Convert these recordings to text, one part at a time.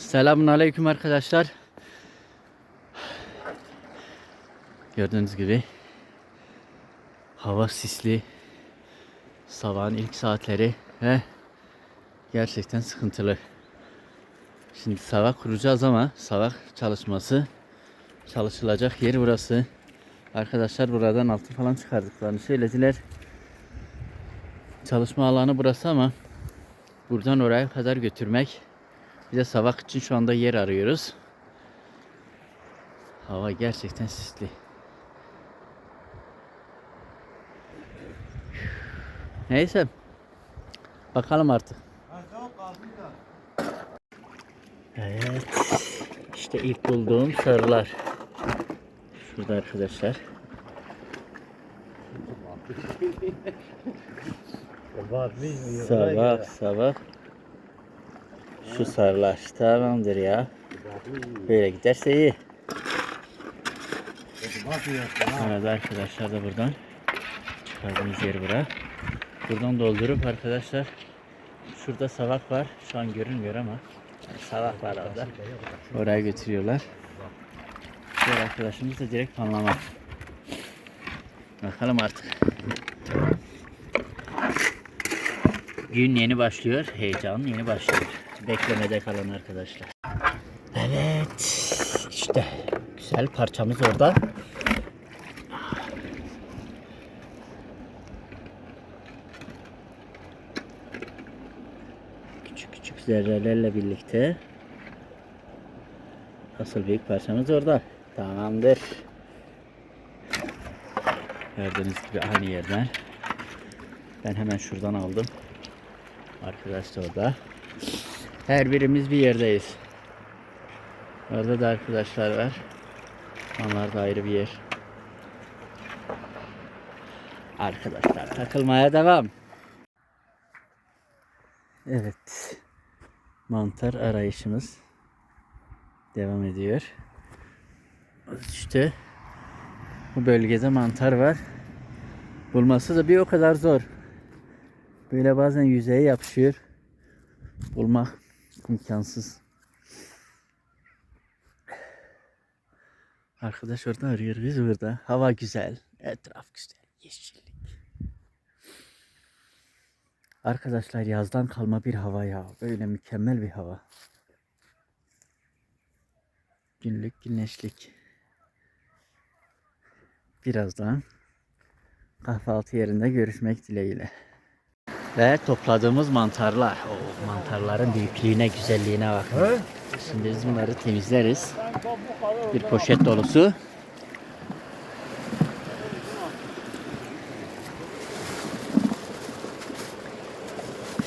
Selamun aleyküm arkadaşlar. Gördüğünüz gibi hava sisli. Sabahın ilk saatleri ve gerçekten sıkıntılı. Şimdi sabah kuracağız ama sabah çalışması çalışılacak yer burası. Arkadaşlar buradan altı falan çıkardıklarını söylediler. Çalışma alanı burası ama buradan oraya kadar götürmek bir de sabah için şu anda yer arıyoruz. Hava gerçekten sisli. Neyse. Bakalım artık. Evet. İşte ilk bulduğum sarılar. Şurada arkadaşlar. Sabah sabah şu sarılar tamamdır ya. Böyle giderse iyi. Evet arkadaşlar da buradan çıkardığımız yer bura. Buradan doldurup arkadaşlar şurada savak var. Şu an görünmüyor ama yani savak var orada. Oraya götürüyorlar. Diğer arkadaşımız da direkt panlama. Bakalım artık. Gün yeni başlıyor. Heyecan yeni başlıyor. Beklemede kalan arkadaşlar. Evet. işte güzel parçamız orada. Küçük küçük zerrelerle birlikte asıl büyük parçamız orada. Tamamdır. Gördüğünüz gibi aynı yerden. Ben hemen şuradan aldım. Arkadaş da orada. Her birimiz bir yerdeyiz. Orada da arkadaşlar var. Onlar da ayrı bir yer. Arkadaşlar takılmaya devam. Evet. Mantar arayışımız devam ediyor. İşte bu bölgede mantar var. Bulması da bir o kadar zor. Böyle bazen yüzeye yapışıyor. Bulmak imkansız. Arkadaş orada arıyor biz burada. Hava güzel. Etraf güzel. Yeşillik. Arkadaşlar yazdan kalma bir hava ya. Böyle mükemmel bir hava. Günlük güneşlik. Birazdan kahvaltı yerinde görüşmek dileğiyle. Ve topladığımız mantarlar. O mantarların büyüklüğüne, güzelliğine bakın. Şimdi biz bunları temizleriz. Bir poşet dolusu.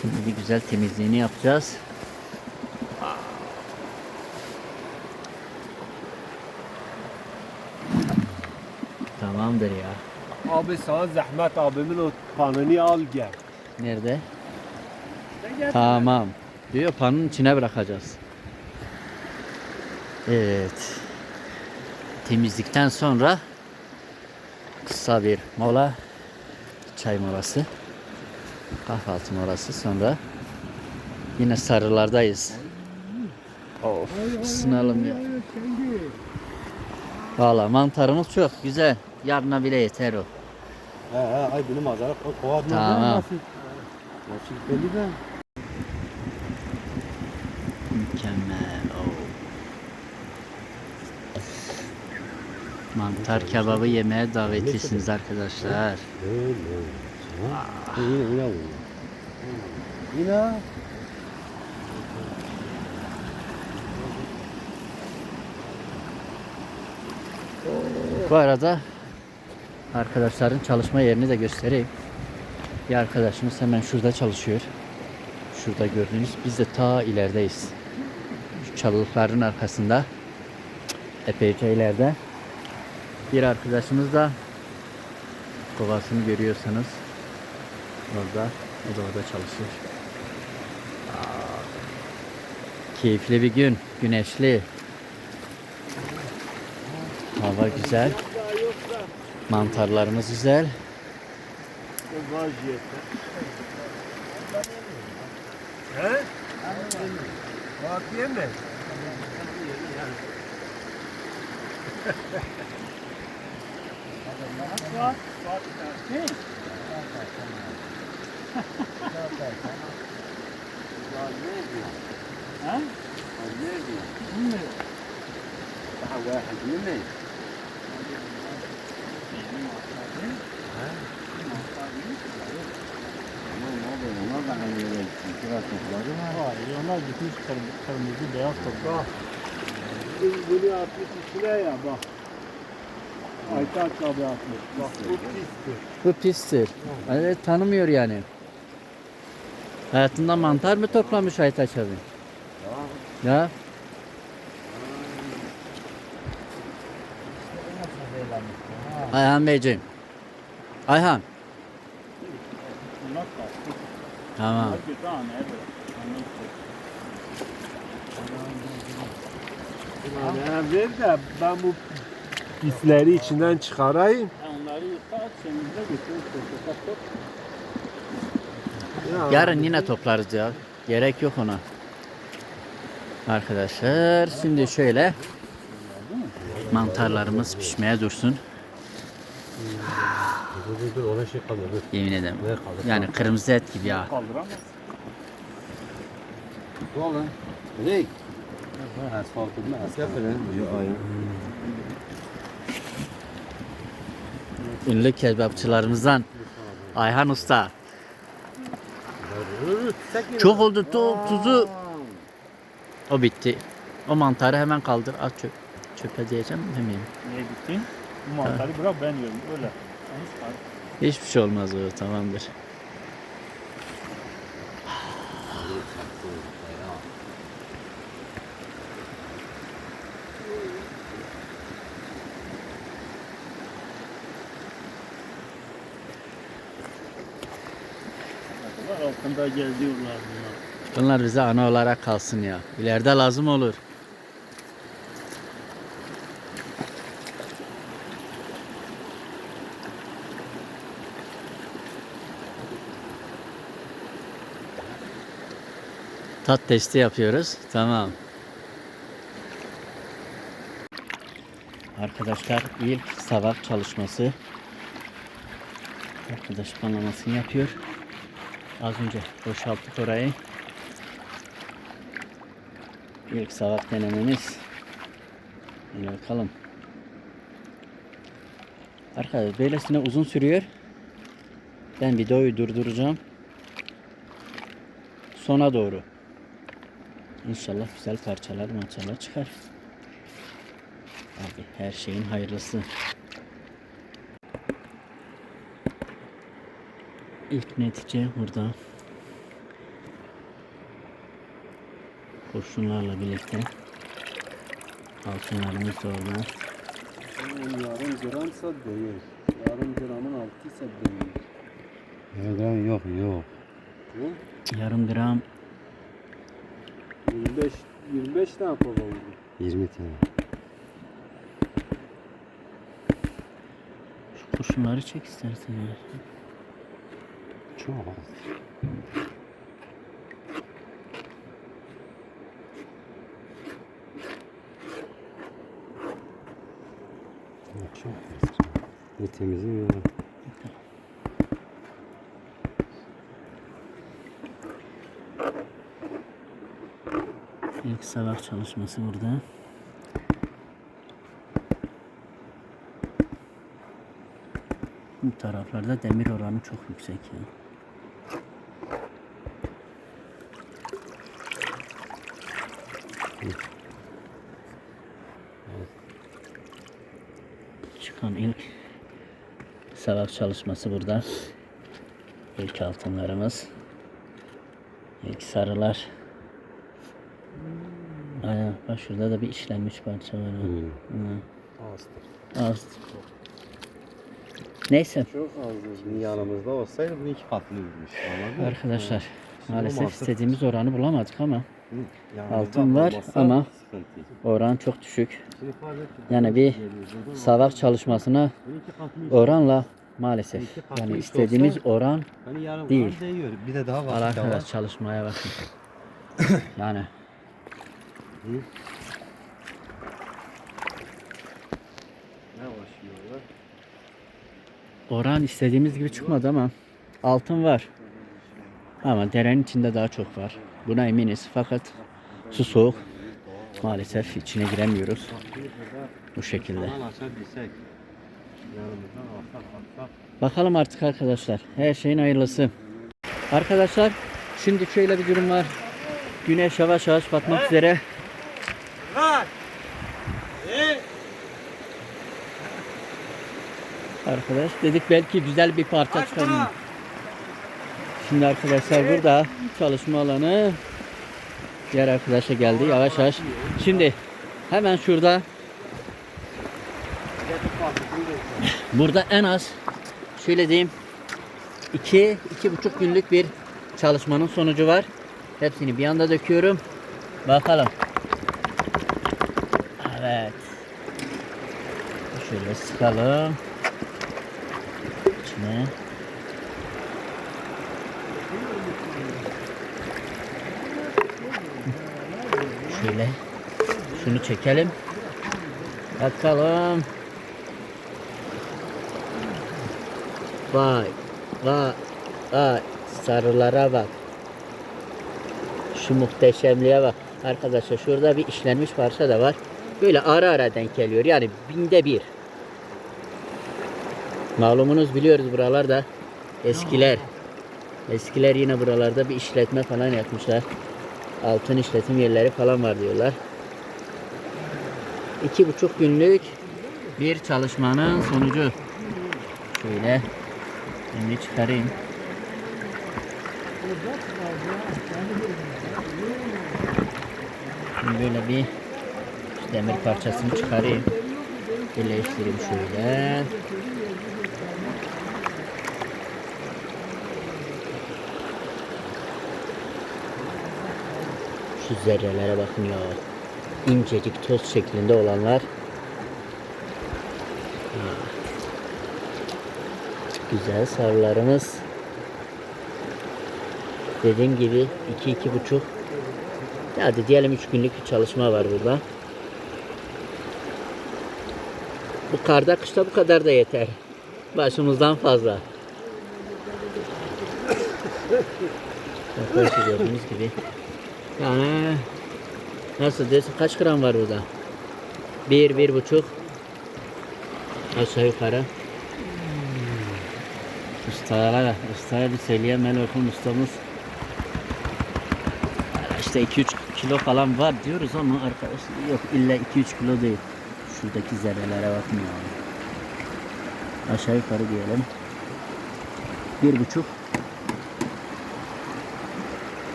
Şimdi bir güzel temizliğini yapacağız. Tamamdır ya. Abi sana zahmet abimin o panını al gel. Nerede? Tamam. Diyor panın içine bırakacağız. Evet. Temizlikten sonra kısa bir mola. Çay molası. Kahvaltı molası. Sonra yine sarılardayız. Of, ısınalım ya. Valla mantarımız çok güzel. Yarına bile yeter o. He he ay benim azara kova Tamam. Nasıl belli de. Mükemmel. Oo. Mantar kebabı yemeye davetlisiniz arkadaşlar. Öyle. Yine yine vur. Yine. Bu arada arkadaşların çalışma yerini de göstereyim. Bir arkadaşımız hemen şurada çalışıyor. Şurada gördüğünüz biz de ta ilerideyiz. Şu çalılıkların arkasında epeyce ileride. Bir arkadaşımız da kovasını görüyorsanız orada o da orada çalışıyor. Aa, keyifli bir gün, güneşli. Hava güzel. Mantarlarımız güzel. He? Vakiye mi? Ha? Ne diyor? Daha vahiy mi? Gitmiş kırmızı beyaz toprak. Bunu atmış içine ya bak. Aytaç abi atmış. Bak bu pistir. Bu pistir. Evet tanımıyor yani. Hayatında mantar mı toplamış Aytaç abi? Ya. Ayhan Beyciğim. Ayhan. Tamam. Bunlar bir tane evet. Yani ver de ben bu pisleri içinden çıkarayım. Onları yıka, semizle toprak top. Ya, Yarın yine toplarız ya. Gerek yok ona. Arkadaşlar şimdi şöyle mantarlarımız pişmeye dursun. Dur dur dur ona şey. Yemin ederim. Yani kırmızı et gibi ya. Kaldıramaz. Asfaltın mı? Asfaltın. Yok aynen. Ünlü kebapçılarımızdan Ayhan Usta. Çok oldu tu- tuzu. O bitti. O mantarı hemen kaldır. At çöp. Çöpe diyeceğim demeyeyim. Niye gittin? Bu mantarı bırak ben yiyorum öyle. Hiçbir şey olmaz o tamamdır. Altında geziyorlar bunlar. Bunlar bize ana olarak kalsın ya. İleride lazım olur. Tat testi yapıyoruz. Tamam. Arkadaşlar ilk sabah çalışması. Arkadaş panlamasını yapıyor. Az önce boşalttık orayı. İlk sabah denememiz. Hadi bakalım. Arkadaşlar böylesine uzun sürüyor. Ben videoyu durduracağım. Sona doğru. İnşallah güzel parçalar maçalar çıkar. Abi her şeyin hayırlısı. İlk netice burada. Kurşunlarla birlikte. Altınlarımız da orada. Yarım gramsa değil. Yarım gramın altıysa değil. Yarım gram yok yok. Yarım gram 25 25 tane kova oldu. 20 tane. şu kurşunları çek istersen ya. Az. Bir temizim ya. İlk sabah çalışması burada. Bu taraflarda demir oranı çok yüksek ya. Çıkan ilk sabah çalışması burada. İlk altınlarımız. İlk sarılar. Aynen bak şurada da bir işlenmiş parça var. Hmm. Azdır. Az. Neyse Çok azdır. Yanımızda olsaydı bunu iki katlı mı? arkadaşlar maalesef istediğimiz oranı bulamadık ama yani altın var ama oran çok düşük. Yani bir savak çalışmasına oranla maalesef yani istediğimiz oran değil. Bir de daha var. Alakalı çalışmaya bakın. yani Oran istediğimiz gibi çıkmadı ama altın var. Ama derenin içinde daha çok var. Buna eminiz fakat su soğuk. Maalesef içine giremiyoruz. Bu şekilde. Bakalım artık arkadaşlar. Her şeyin hayırlısı. Arkadaşlar şimdi şöyle bir durum var. Güneş yavaş yavaş batmak üzere. Arkadaş dedik belki güzel bir parça çıkarım. Şimdi arkadaşlar burada çalışma alanı diğer arkadaşa geldi yavaş yavaş. Şimdi hemen şurada burada en az şöyle diyeyim iki iki buçuk günlük bir çalışmanın sonucu var. Hepsini bir anda döküyorum. Bakalım. Evet. Şöyle sıkalım. İçine. Şöyle şunu çekelim. Bakalım. Vay. Vay. Vay. Sarılara bak. Şu muhteşemliğe bak. Arkadaşlar şurada bir işlenmiş parça da var. Böyle ara ara denk geliyor. Yani binde bir. Malumunuz biliyoruz buralarda eskiler. Eskiler yine buralarda bir işletme falan yapmışlar. Altın işletim yerleri falan var diyorlar. İki buçuk günlük bir çalışmanın sonucu. Şöyle şimdi çıkarayım. Şimdi böyle bir demir parçasını çıkarayım. Birleştireyim şöyle. Şu zerrelere bakın ya. İncecik toz şeklinde olanlar. Güzel sarılarımız. Dediğim gibi iki iki buçuk. Hadi diyelim üç günlük bir çalışma var burada. Bu karda kışta bu kadar da yeter. Başımızdan fazla. Arkadaşlar gördüğünüz gibi. Yani nasıl diyorsun kaç gram var burada? Bir, bir buçuk. Aşağı yukarı. Ustalara, ustaya bir söyleyen Melok'un ustamız. İşte 2-3 kilo falan var diyoruz ama arkadaşlar yok illa 2-3 kilo değil. Şuradaki zerrelere bakın ya. Aşağı yukarı diyelim. Bir buçuk.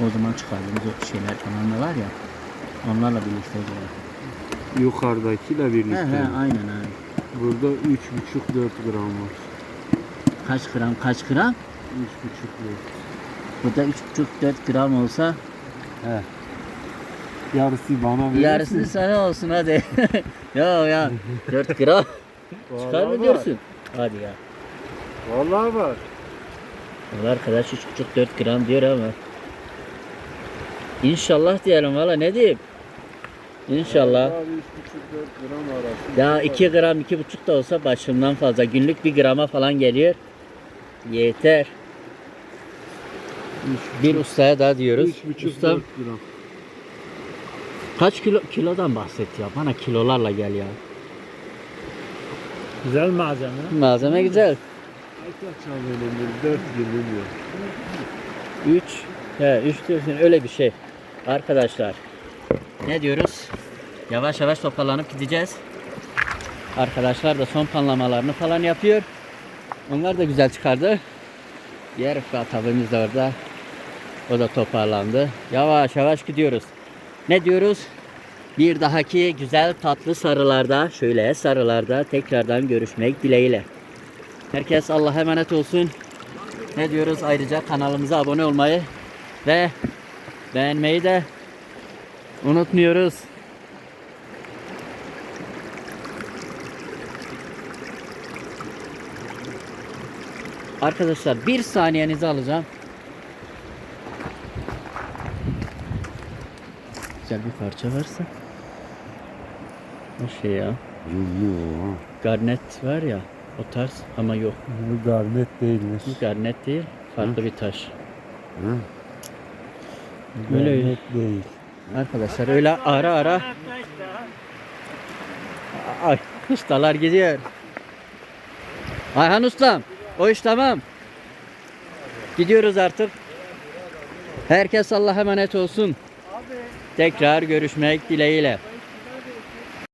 O zaman çıkardığımız şeyler falan da var ya. Onlarla birlikte. Yukarıdakiyle He birlikte. he aynen aynen. Burada 3,5-4 gram var. Kaç gram kaç gram? 3,5 Burada 3,5-4 gram olsa He. Yarısı bana verirsin. yarısı sana olsun hadi. ya ya 4 gram çıkar mı var. diyorsun? Hadi ya. Vallahi var. Valla arkadaş 3,5-4 gram diyor ama. İnşallah diyelim valla ne diyeyim. İnşallah. Vallahi 3,5-4 gram arası. Ya 2 gram 2,5 da olsa başımdan fazla. Günlük 1 grama falan geliyor. Yeter. Bir ustaya daha diyoruz. 3,5-4 Ustam gram. kaç kilo kilodan bahset ya. Bana kilolarla gel ya. Güzel malzeme. Malzeme güzel. Önemli? 4 yılın yok. 3 he 3 diyorsun öyle bir şey. Arkadaşlar ne diyoruz? Yavaş yavaş toparlanıp gideceğiz. Arkadaşlar da son panlamalarını falan yapıyor. Onlar da güzel çıkardı. Diğer Rıfkat abimiz de orada. O da toparlandı. Yavaş yavaş gidiyoruz. Ne diyoruz? Bir dahaki güzel tatlı sarılarda, şöyle sarılarda tekrardan görüşmek dileğiyle. Herkes Allah'a emanet olsun. Ne diyoruz? Ayrıca kanalımıza abone olmayı ve beğenmeyi de unutmuyoruz. Arkadaşlar bir saniyenizi alacağım. Güzel bir parça varsa. O şey ya. Garnet var ya. O tarz ama yok. Bu garnet değilmiş. Bu garnet değil. Farklı bir taş. Hı? Öyle. Garnet değil. Arkadaşlar öyle ara ara Ay ustalar gidiyor. Ayhan ustam o iş tamam. Gidiyoruz artık. Herkes Allah'a emanet olsun. Tekrar görüşmek dileğiyle.